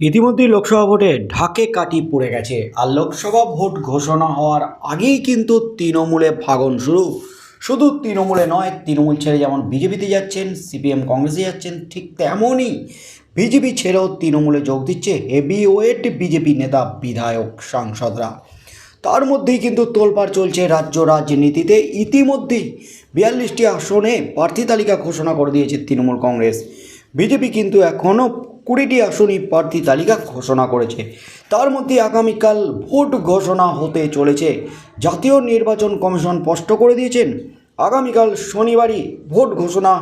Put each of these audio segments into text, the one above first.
ইতিমধ্যেই লোকসভা ভোটে ঢাকে কাটি পড়ে গেছে। আর লোকসভা ভোট ঘোষণা হওয়ার আগেই কিন্তু তৃণমূলে ভাগন শুরু। শুধু তৃণমূলে নয়, তৃণমূল ছেড়ে যেমন বিজেপিতে যাচ্ছেন, সিপিএম কংগ্রেসে যাচ্ছেন, ঠিক তেমনই বিজেপি ছেড়েও তৃণমূলে যোগ দিচ্ছে হেভি ওয়েট বিজেপি নেতা বিধায়ক সাংসদরা। তার মধ্যেই কিন্তু তোলপাড় চলছে রাজ্য রাজনীতিতে। ইতিমধ্যেই বিয়াল্লিশটি আসনে প্রার্থী তালিকা ঘোষণা করে দিয়েছে তৃণমূল কংগ্রেস। বিজেপি কিন্তু এখনও কুড়িটি আসনই প্রার্থী তালিকা ঘোষণা করেছে। তার মধ্যে আগামীকাল ভোট ঘোষণা হতে চলেছে। জাতীয় নির্বাচন কমিশন স্পষ্ট করে দিয়েছেন, আগামীকাল শনিবারই ভোট ঘোষণা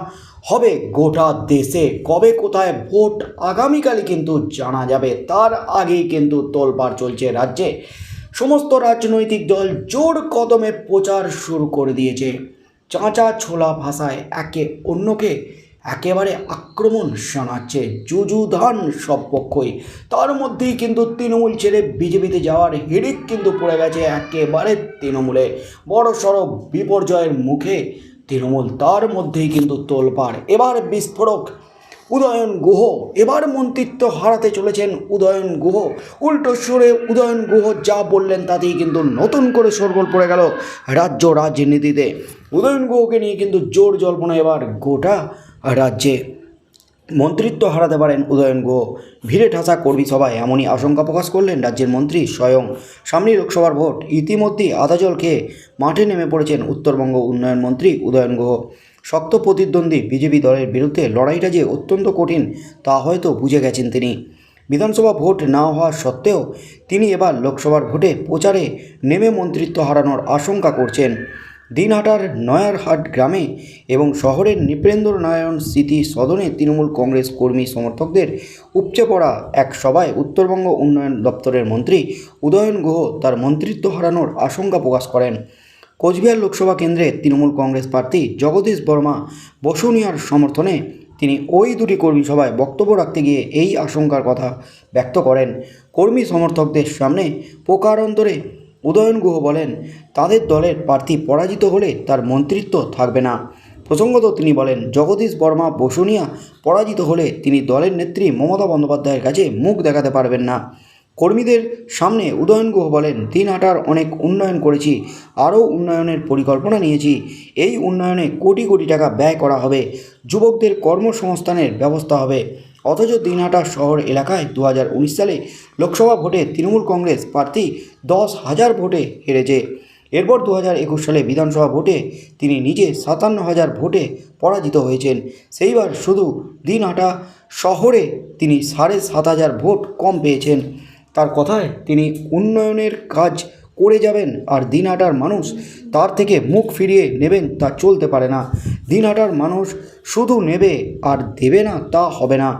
হবে গোটা দেশে। কবে কোথায় ভোট আগামীকালই কিন্তু জানা যাবে। তার আগেই কিন্তু তোলপাড় চলছে রাজ্যে। সমস্ত রাজনৈতিক দল জোর কদমে প্রচার শুরু করে দিয়েছে। চাঁচা ছোলা ভাষায় একে অন্যকে একেবারে আক্রমণ শোনাচ্ছে, যুযুধান সব পক্ষই। তার মধ্যেই কিন্তু তৃণমূল ছেড়ে বিজেপিতে যাওয়ার হিড়িক কিন্তু পড়ে গেছে একেবারে তৃণমূলে। বড় সড় বিপর্যয়ের মুখে তৃণমূল তার মধ্যেই কিন্তু তোলপাড়। এবার বিস্ফোরক, উদয়ন গুহ। এবার মন্ত্রিত্ব হারাতে চলেছেন উদয়ন গুহ। উল্টো সুরে উদয়ন গুহ যা বললেন তাতেই কিন্তু নতুন করে সরগোল পড়ে গেল রাজ্য রাজনীতিতে। উদয়ন গুহকে নিয়ে কিন্তু জোর জল্পনা এবার গোটা রাজ্যে মন্ত্রিত্ব হারাতে পারেন উদয়ন গুহ ভিড়ে ঠাসা কর্মী সভায় এমনই আশঙ্কা প্রকাশ করলেন রাজ্যের মন্ত্রী স্বয়ং। সামনেই লোকসভার ভোট, ইতিমধ্যেই আধা জল খেয়ে মাঠে নেমে পড়েছেন উত্তরবঙ্গ উন্নয়ন মন্ত্রী উদয়ন গুহ শক্ত প্রতিদ্বন্দ্বী বিজেপি দলের বিরুদ্ধে লড়াইটা যে অত্যন্ত কঠিন, তা হয়তো বুঝে গেছেন তিনি। বিধানসভা ভোট না হওয়া সত্ত্বেও তিনি এবার লোকসভার ভোটে প্রচারে নেমে মন্ত্রিত্ব হারানোর আশঙ্কা করছেন। দিনহাটার নয়ারহাট গ্রামে এবং শহরের নৃপেন্দ্র নারায়ণ স্মৃতি সদনে তৃণমূল কংগ্রেস কর্মী সমর্থকদের উপচে পড়া এক সভায় উত্তরবঙ্গ উন্নয়ন দপ্তরের মন্ত্রী উদয়ন গুহ তার মন্ত্রিত্ব হারানোর আশঙ্কা প্রকাশ করেন। কোচবিহার লোকসভা কেন্দ্রে তৃণমূল কংগ্রেস প্রার্থী জগদীশ বর্মা বসুনিয়ার সমর্থনে তিনি ওই দুটি কর্মী সভায় বক্তব্য রাখতে গিয়ে এই আশঙ্কার কথা ব্যক্ত করেন। কর্মী সমর্থকদের সামনে প্রকারান্তরে উদয়ন গুহ বলেন, তাদের দলের প্রার্থী পরাজিত হলে তার মন্ত্রিত্ব থাকবে না। প্রসঙ্গত তিনি বলেন, জগদীশ বর্মা বসুনিয়া পরাজিত হলে তিনি দলের নেত্রী মমতা বন্দ্যোপাধ্যায়ের কাছে মুখ দেখাতে পারবেন না। কর্মীদের সামনে উদয়ন গুহ বলেন দিনহাটার অনেক উন্নয়ন করেছি, আরও উন্নয়নের পরিকল্পনা নিয়েছি। এই উন্নয়নে কোটি কোটি টাকা ব্যয় করা হবে, যুবকদের কর্মসংস্থানের ব্যবস্থা হবে। অথচ দিনহাটা শহর এলাকায় দু হাজার উনিশ সালে লোকসভা ভোটে তৃণমূল কংগ্রেস প্রার্থী দশ হাজার ভোটে হেরেছে। এরপর দু একুশ সালে বিধানসভা ভোটে তিনি নিজে সাতান্ন হাজার ভোটে পরাজিত হয়েছেন। সেইবার শুধু দিনহাটা শহরে তিনি সাড়ে সাত হাজার ভোট কম পেয়েছেন। তার কথায় তিনি উন্নয়নের কাজ করে যাবেন আর দিনহাটার মানুষ তার থেকে মুখ ফিরিয়ে নেবেন তা চলতে পারে না। দিনহাটার মানুষ শুধু নেবে আর দেবে না তা হবে না।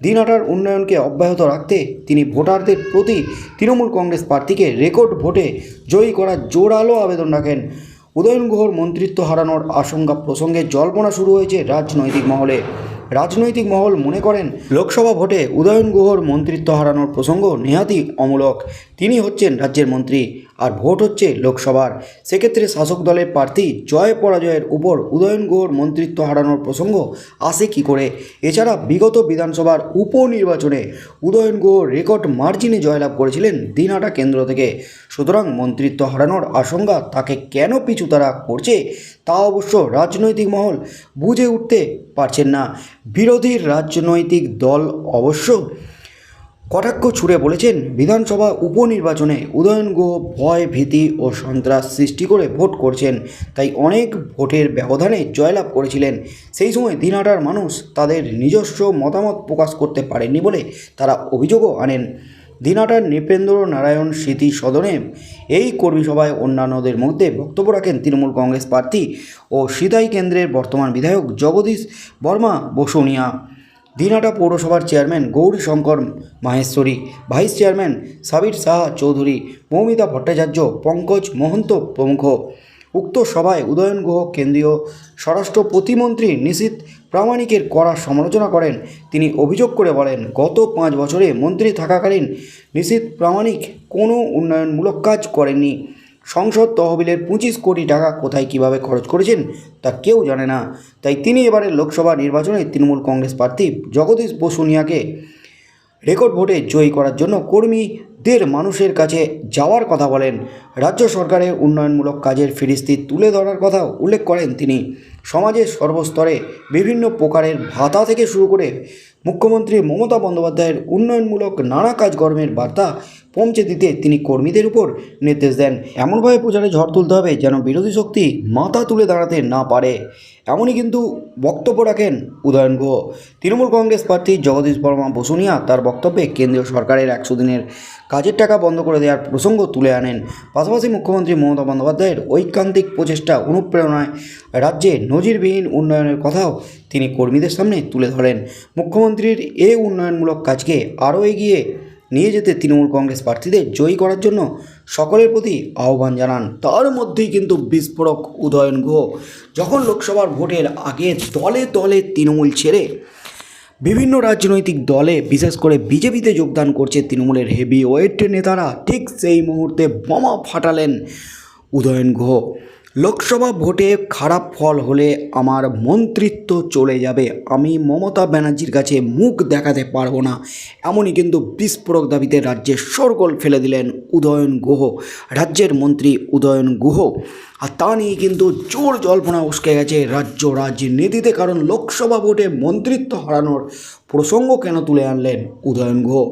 দিনহাটার উন্নয়নকে অব্যাহত রাখতে তিনি ভোটারদের প্রতি তৃণমূল কংগ্রেস প্রার্থীকে রেকর্ড ভোটে জয়ী করার জোরালো আবেদন রাখেন। উদয়ন গুহর মন্ত্রিত্ব হারানোর আশঙ্কা প্রসঙ্গে জল্পনা শুরু হয়েছে রাজনৈতিক মহলে। রাজনৈতিক মহল মনে করেন, লোকসভা ভোটে উদয়ন গুহর মন্ত্রিত্ব হারানোর প্রসঙ্গ নেহাতি অমূলক। তিনি হচ্ছেন রাজ্যের মন্ত্রী, আর ভোট হচ্ছে লোকসভার। সেক্ষেত্রে শাসক দলের প্রার্থী জয় পরাজয়ের উপর উদয়ন গুহর মন্ত্রিত্ব হারানোর প্রসঙ্গ আসে কি করে? এছাড়া বিগত বিধানসভার উপনির্বাচনে উদয়ন গুহ রেকর্ড মার্জিনে জয়লাভ করেছিলেন দিনহাটা কেন্দ্র থেকে। সুতরাং মন্ত্রিত্ব হারানোর আশঙ্কা তাকে কেন পিছু তারা করছে তা অবশ্য রাজনৈতিক মহল বুঝে উঠতে পারছেন না। বিরোধী রাজনৈতিক দল অবশ্য কটাক্ষ ছুড়ে বলেছেন, বিধানসভা উপনির্বাচনে উদয়ন গুহ ভয়, ভীতি ও সন্ত্রাস সৃষ্টি করে ভোট করছেন। তাই অনেক ভোটের ব্যবধানে জয়লাভ করেছিলেন। সেই সময় দিনহাটার মানুষ তাদের নিজস্ব মতামত প্রকাশ করতে পারেননি বলে তারা অভিযোগও আনেন। দিনহাটার নৃপেন্দ্র নারায়ণ স্মৃতি সদনে এই কর্মী সভায় অন্যান্যদের মধ্যে বক্তব্য রাখেন তৃণমূল কংগ্রেস প্রার্থী ও সিদাই কেন্দ্রের বর্তমান বিধায়ক জগদীশ বর্মা বসুনিয়া। দিনহাটা পৌরসভার chairman Gouri Shankar Maheshwari, vice chairman Sabir Shah Chowdhury, Moumita Bhattacharya, Pankaj Mahanta প্রমুখ। উক্ত সভায় উদয়ন গুহ কেন্দ্রীয় স্বরাষ্ট্র প্রতিমন্ত্রী নিশীত প্রামাণিকের কড়া সমালোচনা করেন। তিনি অভিযোগ করে বলেন, গত পাঁচ বছরে মন্ত্রী থাকাকালীন নিশীত প্রামাণিক কোনো উন্নয়নমূলক কাজ করেননি। সংসদ তহবিলের পঁচিশ কোটি টাকা কোথায় কীভাবে খরচ করেছেন তা কেউ জানে না। তাই তিনি এবারের লোকসভা নির্বাচনে তৃণমূল কংগ্রেস প্রার্থী জগদীশ বসুনিয়াকে রেকর্ড ভোটে জয়ী করার জন্য কর্মীদের মানুষের কাছে যাওয়ার কথা বলেন। রাজ্য সরকারের উন্নয়নমূলক কাজের ফিরিস্তি তুলে ধরার কথা উল্লেখ করেন তিনি। সমাজের সর্বস্তরে বিভিন্ন প্রকারের ভাতা থেকে শুরু করে মুখ্যমন্ত্রী মমতা বন্দ্যোপাধ্যায়ের উন্নয়নমূলক নানা কাজকর্মের বার্তা পৌঁছে দিতে তিনি কর্মীদের উপর নির্দেশ দেন। এমনভাবে প্রচারে ঝড় তুলতে হবে যেন বিরোধী শক্তি মাথা তুলে দাঁড়াতে না পারে। এমনই কিন্তু বক্তব্য রাখেন উদয়ন গুহ। তৃণমূল কংগ্রেস প্রার্থী জগদীশ বর্মা বসুনিয়া তার বক্তব্যে কেন্দ্রীয় সরকারের একশো দিনের কাজের টাকা বন্ধ করে দেওয়ার প্রসঙ্গ তুলে আনেন। পাশাপাশি মুখ্যমন্ত্রী মমতা বন্দ্যোপাধ্যায়ের ঐকান্তিক প্রচেষ্টা, অনুপ্রেরণায় রাজ্যে নজিরবিহীন উন্নয়নের কথাও তিনি কর্মীদের সামনে তুলে ধরেন। মুখ্যমন্ত্রীর এ উন্নয়নমূলক কাজকে আরও এগিয়ে নিয়ে যেতে তৃণমূল কংগ্রেস প্রার্থীদের জয়ী করার জন্য সকলের প্রতি আহ্বান জানান। তার মধ্যেই কিন্তু বিস্ফোরক উদয়ন গুহ। যখন লোকসভার ভোটের আগে দলে দলে তৃণমূল ছেড়ে বিভিন্ন রাজনৈতিক দলে, বিশেষ করে বিজেপিতে যোগদান করছে তৃণমূলের হেভি ওয়েট নেতারা, ঠিক সেই মুহূর্তে বোমা ফাটালেন উদয়ন গুহ। লোকসভা ভোটে খারাপ ফল হলে আমার মন্ত্রিত্ব চলে যাবে। আমি মমতা ব্যানার্জির কাছে মুখ দেখাতে পারব না। এমনই কিন্তু বিস্ফোরক দাবিতে রাজ্যে সরগোল ফেলে দিলেন উদয়ন গুহ, রাজ্যের মন্ত্রী উদয়ন গুহ। আর তা নিয়ে কিন্তু জোর জল্পনা উস্কে গেছে রাজ্য রাজনীতিতে, কারণ লোকসভা ভোটে মন্ত্রিত্ব হারানোর প্রসঙ্গ কেন তুলে আনলেন উদয়ন গুহ?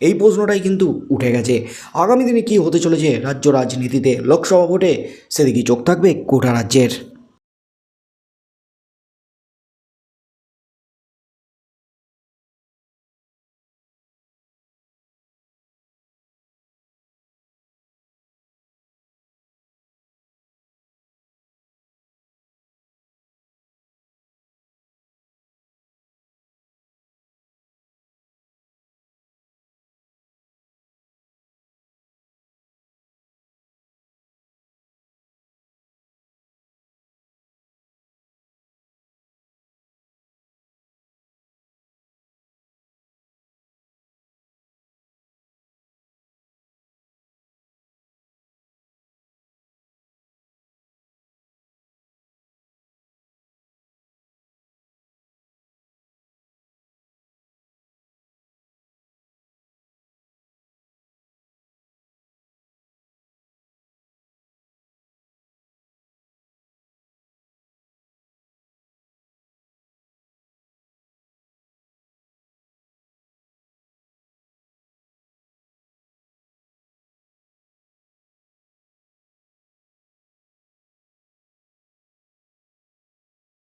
এই প্রশ্নটাই কিন্তু উঠে গেছে। আগামী দিনে কি হতে চলেছে রাজ্য রাজনীতিতে? লোকসভা ভোটে সেদিকে চোখ থাকবে কোটা রাজ্যের।